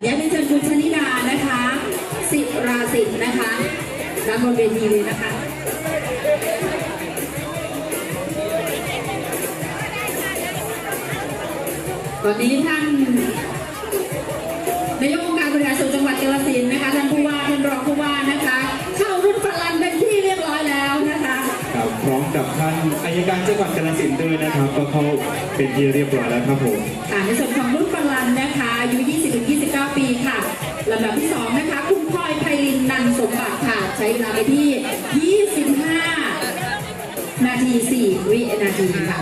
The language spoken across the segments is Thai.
เดี๋ยวเรียนเชิญคุณชนิดานะคะ สิราสิทธิ์นะคะด้านบนเวทีเลยนะคะตอนนี้ท่านนายกองค์การบริหารส่วนจังหวัดกาฬสินธุ์นะคะท่านผู้ว่าท่านรองผู้ว่านะคะ เข้ารุ่นฝันลันเป็นที่เรียบร้อยแล้วนะคะครับพร้อมกับท่านอายการจังหวัดกาฬสินธุ์ด้วยนะครับ ก็เข้าเป็นที่เรียบร้อยแล้วครับผมค่ะในส่วนของรุ่นฝันลันนะคะอายุ20-29ปีค่ะ ลำดับที่2นะคะ คุณพลอยไพรินนันสมบัติค่ะ ใช้เวลาไปที่ 25 นาที 4 วินาทีค่ะ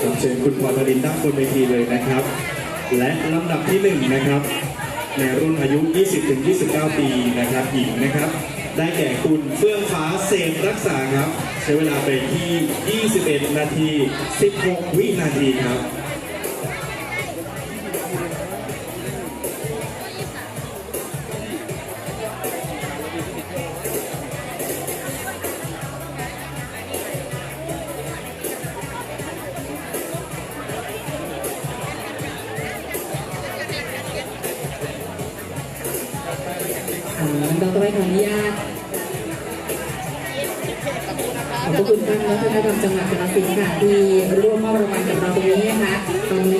ครับเชิญคุณพรพรินด้านบนเวทีเลยนะครับ และลำดับที่หนึ่งนะครับ ในรุ่นอายุ 20-29 ปีนะครับ หญิงนะครับ ได้แก่คุณเฟื่องฟ้าเซมรักษาครับ ใช้เวลาไปที่ 21 นาที 16 วินาทีครับ อ่าเราต้องไปขออนุญาตขอบคุณท่านวัฒนธรรมจังหวัดกาฬสินธุ์ค่ะที่ร่วมมอบรางวัลกับเราตรงนี้นะคะตอนนี้ท่านประธานในพิธีได้เดินทางมาถึงแล้วขออนุญาต